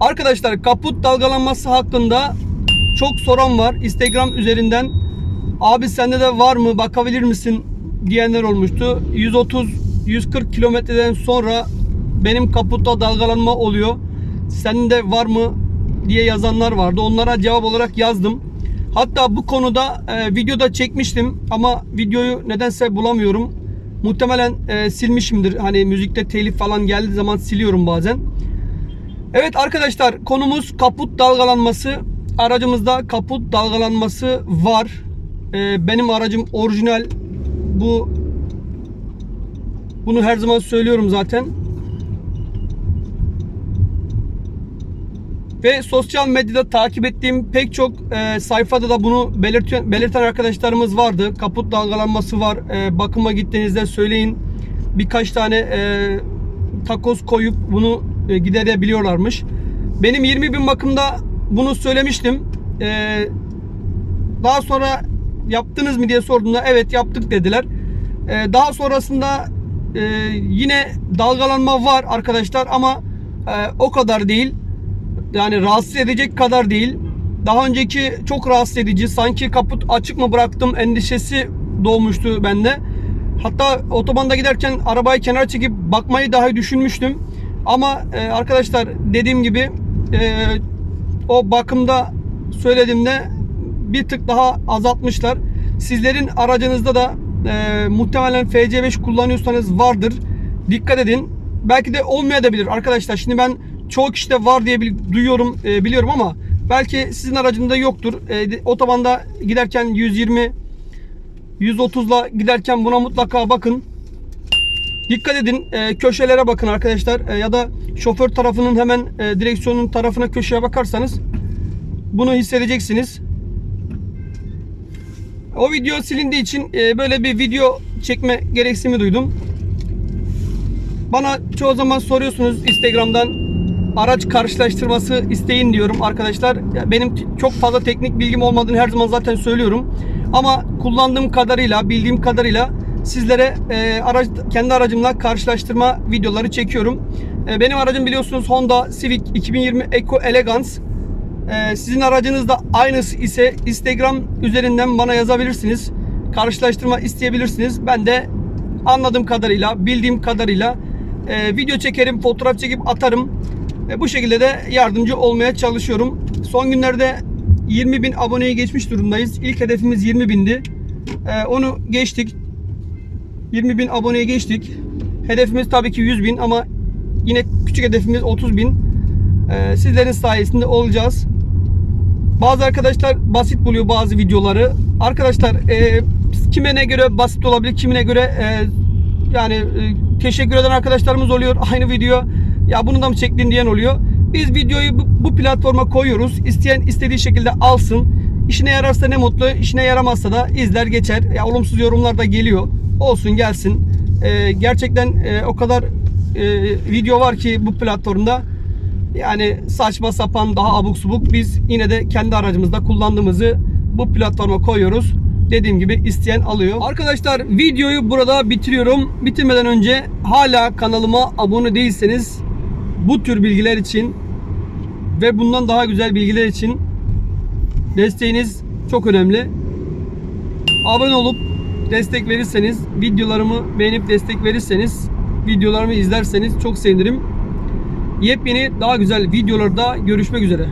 Arkadaşlar kaput dalgalanması hakkında çok soran var. Instagram üzerinden abi sende de var mı bakabilir misin diyenler olmuştu. 130-140 kilometreden sonra benim kaputta dalgalanma oluyor. Sende var mı diye yazanlar vardı. Onlara cevap olarak yazdım. Hatta bu konuda e, videoda çekmiştim ama videoyu nedense bulamıyorum. Muhtemelen e, silmişimdir. Hani müzikte telif falan geldiği zaman siliyorum bazen. Evet arkadaşlar konumuz kaput dalgalanması. Aracımızda kaput dalgalanması var. Ee, benim aracım orijinal. Bu bunu her zaman söylüyorum zaten. Ve sosyal medyada takip ettiğim pek çok e, sayfada da bunu belirten, belirten arkadaşlarımız vardı. Kaput dalgalanması var. E, bakıma gittiğinizde söyleyin. Birkaç tane e, takoz koyup bunu giderebiliyorlarmış. Benim 20 bin bakımda bunu söylemiştim. E, daha sonra yaptınız mı diye sorduğumda evet yaptık dediler. E, daha sonrasında e, yine dalgalanma var arkadaşlar ama e, o kadar değil. Yani rahatsız edecek kadar değil. Daha önceki çok rahatsız edici. Sanki kaput açık mı bıraktım endişesi doğmuştu bende. Hatta otobanda giderken arabayı kenara çekip bakmayı dahi düşünmüştüm. Ama e, arkadaşlar dediğim gibi e, o bakımda söylediğimde bir tık daha azaltmışlar. Sizlerin aracınızda da e, muhtemelen FC5 kullanıyorsanız vardır. Dikkat edin. Belki de olmayabilir arkadaşlar. Şimdi ben çoğu kişide var diye duyuyorum, e, biliyorum ama belki sizin aracınızda yoktur. E, otobanda giderken 120 130'la giderken buna mutlaka bakın. Dikkat edin e, köşelere bakın arkadaşlar E, ya da şoför tarafının hemen e, direksiyonun tarafına köşeye bakarsanız bunu hissedeceksiniz. O video silindiği için e, böyle bir video çekme gereksinimi duydum. Bana çoğu zaman soruyorsunuz Instagram'dan araç karşılaştırması isteyin diyorum arkadaşlar. Benim çok fazla teknik bilgim olmadığını her zaman zaten söylüyorum. Ama kullandığım kadarıyla, bildiğim kadarıyla sizlere e, araç kendi aracımla karşılaştırma videoları çekiyorum. E, benim aracım biliyorsunuz Honda Civic 2020 Eco Elegance. E, sizin aracınız da aynısı ise Instagram üzerinden bana yazabilirsiniz. Karşılaştırma isteyebilirsiniz. Ben de anladığım kadarıyla, bildiğim kadarıyla e, video çekerim, fotoğraf çekip atarım. E, bu şekilde de yardımcı olmaya çalışıyorum. Son günlerde 20 bin aboneyi geçmiş durumdayız. İlk hedefimiz 20 bindi. E, onu geçtik. 20 bin aboneye geçtik. Hedefimiz tabii ki 100 bin ama yine küçük hedefimiz 30 bin. E, sizlerin sayesinde olacağız. Bazı arkadaşlar basit buluyor bazı videoları. Arkadaşlar e, kime göre basit olabilir, kimine göre e, yani e, teşekkür eden arkadaşlarımız oluyor. Aynı video ya bunu da mı çektin diyen oluyor. Biz videoyu bu platforma koyuyoruz. İsteyen istediği şekilde alsın. İşine yararsa ne mutlu, işine yaramazsa da izler geçer. Ya olumsuz yorumlar da geliyor. Olsun gelsin. E, gerçekten e, o kadar e, video var ki bu platformda. Yani saçma sapan daha abuk subuk biz yine de kendi aracımızda kullandığımızı bu platforma koyuyoruz. Dediğim gibi isteyen alıyor. Arkadaşlar videoyu burada bitiriyorum. Bitirmeden önce hala kanalıma abone değilseniz bu tür bilgiler için ve bundan daha güzel bilgiler için desteğiniz çok önemli. Abone olup destek verirseniz, videolarımı beğenip destek verirseniz, videolarımı izlerseniz çok sevinirim. Yepyeni daha güzel videolarda görüşmek üzere.